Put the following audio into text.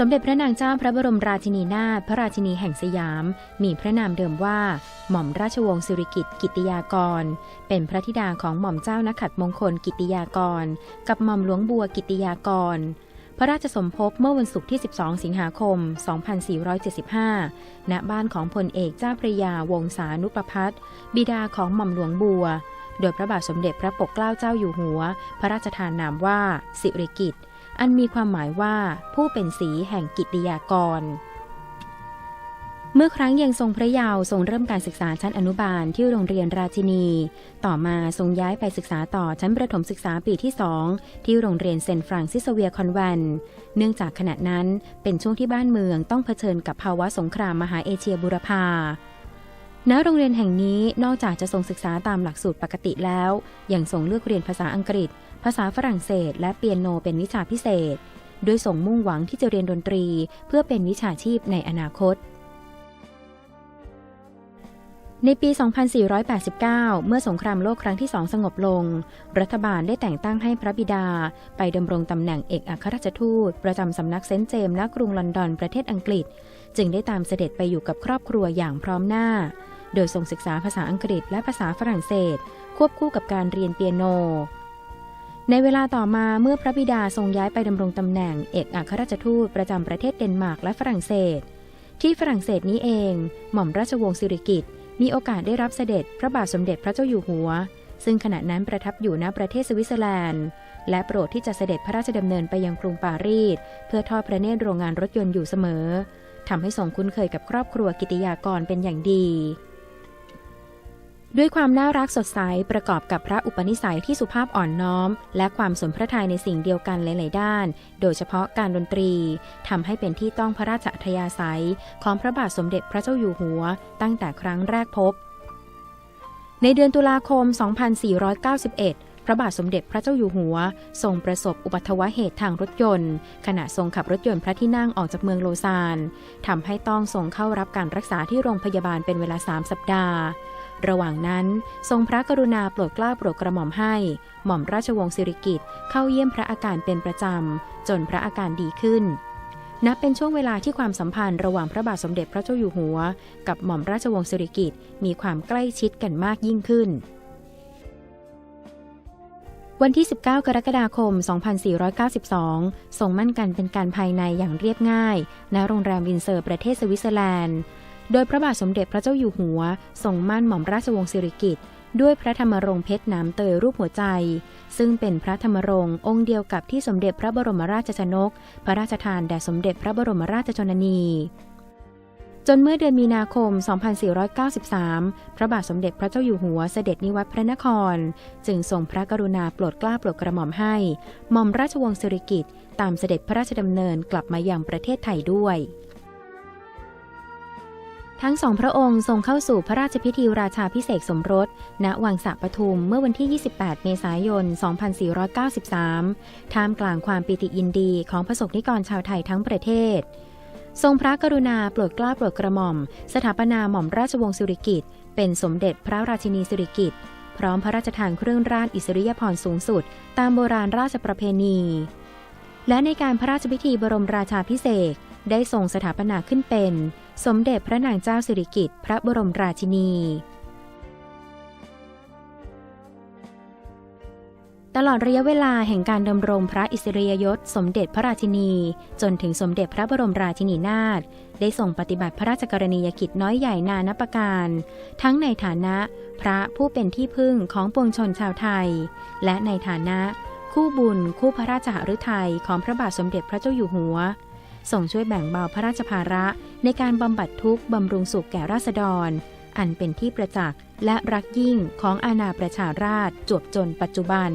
สมเด็จพระนางเจ้าพระบรมราชินีนาถพระราชินีแห่งสยาม มีพระนามเดิมว่า หม่อมราชวงศ์สิริกิติ์กิติยากร เป็นพระธิดาของหม่อมเจ้านักขัดมงคลกิติยากร กับหม่อมหลวงบัวกิติยากร พระราชสมภพเมื่อวันศุกร์ที่ 12 สิงหาคม 2475 ณ บ้านของพลเอกเจ้าพระยาวงศานุประพัฒน์บิดาของหม่อมหลวงบัว โดยพระบาทสมเด็จพระปกเกล้าเจ้าอยู่หัว พระราชทานนามว่า สิริกิติ์ อันมีความหมายว่าผู้เป็นสีแห่งกิติยากร เมื่อครั้งยังทรงพระเยาว์ทรงเริ่มการศึกษาชั้นอนุบาลที่โรงเรียนราชินี ต่อมาทรงย้ายไปศึกษาต่อชั้นประถมศึกษาปีที่สองที่โรงเรียนเซนฟรานซิสเวียคอนแวน เนื่องจากขณะนั้นเป็นช่วงที่บ้านเมืองต้องเผชิญกับภาวะสงครามมหาเอเชียบุรพาณโรงเรียนแห่งนี้นอกจากจะทรงศึกษาตามหลักสูตรปกติแล้ว ยังทรงเลือกเรียนภาษาอังกฤษ ภาษาฝรั่งเศส และเปียโนเป็นวิชาพิเศษ โดยส่งมุ่งหวังที่จะเรียนดนตรี เพื่อเป็นวิชาชีพในอนาคต ในปี 2489 เมื่อสงครามโลกครั้งที่สองสงบลง รัฐบาลได้แต่งตั้งให้พระบิดา ไปดำรงตำแหน่งเอกอัครราชทูต ประจำสำนักเซนต์เจมส์ณกรุงลอนดอนประเทศอังกฤษ จึงได้ตามเสด็จไปอยู่กับครอบครัวอย่างพร้อมหน้าโดยทรงศึกษาภาษาอังกฤษและภาษาฝรั่งเศส ควบคู่กับการเรียนเปียโน ในเวลาต่อมาเมื่อพระบิดาทรงย้ายไปดำรงตำแหน่งเอกอัครราชทูตประจำประเทศเดนมาร์กและฝรั่งเศส ที่ฝรั่งเศสนี้เอง หม่อมราชวงศ์สิริกิติ์มีโอกาสได้รับเสด็จพระบาทสมเด็จพระเจ้าอยู่หัว ซึ่งขณะนั้นประทับอยู่ณประเทศสวิตเซอร์แลนด์ และโปรดที่จะเสด็จพระราชดำเนินไปยังกรุงปารีสเพื่อทอดพระเนตรโรงงานรถยนต์อยู่เสมอทำให้ทรงคุ้นเคยกับครอบครัวกิติยากรเป็นอย่างดี ด้วยความน่ารักสดใสประกอบกับพระอุปนิสัยที่สุภาพอ่อนน้อม และความสนพระทัยในสิ่งเดียวกันหลาย ๆ ด้าน โดยเฉพาะการดนตรีทำให้เป็นที่ต้องพระราชอัธยาศัย ของพระบาทสมเด็จพระเจ้าอยู่หัว ตั้งแต่ครั้งแรกพบ ในเดือนตุลาคม 2491พระบาทสมเด็จพระเจ้าอยู่หัว ทรงประสบอุบัติเหตุทางรถยนต์ ขณะทรงขับรถยนต์พระที่นั่งออกจากเมืองโลซานทำให้ต้องทรงเข้ารับการรักษาที่โรงพยาบาลเป็นเวลา 3 สัปดาห์ ระหว่างนั้นทรงพระกรุณาโปรดกล้าโปรดกระหม่อมให้ หม่อมราชวงศ์สิริกิติ์เข้าเยี่ยมพระอาการเป็นประจำ จนพระอาการดีขึ้น นับเป็นช่วงเวลาที่ความสัมพันธ์ระหว่างพระบาทสมเด็จพระเจ้าอยู่หัว กับหม่อมราชวงศ์สิริกิติ์มีความใกล้ชิดกันมากยิ่งขึ้นวันที่ 19 กรกฎาคม 2492ทรงมั่นกันเป็นการภายในอย่างเรียบง่าย ณ โรงแรมวินเซอร์ประเทศสวิตเซอร์แลนด์ โดยพระบาทสมเด็จพระเจ้าอยู่หัวทรงมั่นหม่อมราชวงศ์สิริกิติ์ด้วยพระธรรมรงค์เพชรน้ำเตยรูปหัวใจ ซึ่งเป็นพระธรรมรงค์องค์เดียวกับที่สมเด็จพระบรมราชชนก พระราชทานแด่สมเด็จพระบรมราชชนนี จนเมื่อเดือนมีนาคม 2493 พระบาทสมเด็จพระเจ้าอยู่หัวเสด็จนิวัตรพระนคร จึงทรงพระกรุณาโปรดเกล้าโปรดกระหม่อมให้หม่อมราชวงศ์สิริกิติ์ตามเสด็จพระราชดำเนินกลับมายังประเทศไทยด้วย ทั้งสองพระองค์ทรงเข้าสู่พระราชพิธีราชาพิเศษสมรส ณ วังสะปทุมเมื่อวันที่ 28 เมษายน 2493 ท่ามกลางความปิติยินดีของประสบนิกรชาวไทยทั้งประเทศ ทรงพระกรุณาโปรดเกล้าโปรดกระหม่อม สถาปนาหม่อมราชวงศ์สิริกิติ์เป็นสมเด็จพระราชินีสิริกิติ์พร้อมพระราชทานเครื่องราชอิสริยาภรณ์สูงสุด ตามโบราณราชประเพณี และในการพระราชพิธีบรมราชาพิเศษ ได้ทรงสถาปนาขึ้นเป็น สมเด็จพระนางเจ้าสิริกิติ์พระบรมราชินี ตลอดระยะเวลาแห่งการดำรงพระอิสริยยศ สมเด็จพระราชินี จนถึงสมเด็จพระบรมราชินีนาถได้ทรงปฏิบัติพระราชกรณียกิจน้อยใหญ่นานับประการ ทั้งในฐานะพระผู้เป็นที่พึ่งของปวงชนชาวไทย และในฐานะคู่บุญคู่พระราชหฤทัยของพระบาทสมเด็จพระเจ้าอยู่หัว ส่งช่วยแบ่งเบาพระราชภาระในการบำบัดทุกข์บำรุงสุขแก่ราษฎร อันเป็นที่ประจักษ์และรักยิ่งของอาณาประชาราชจวบจนปัจจุบัน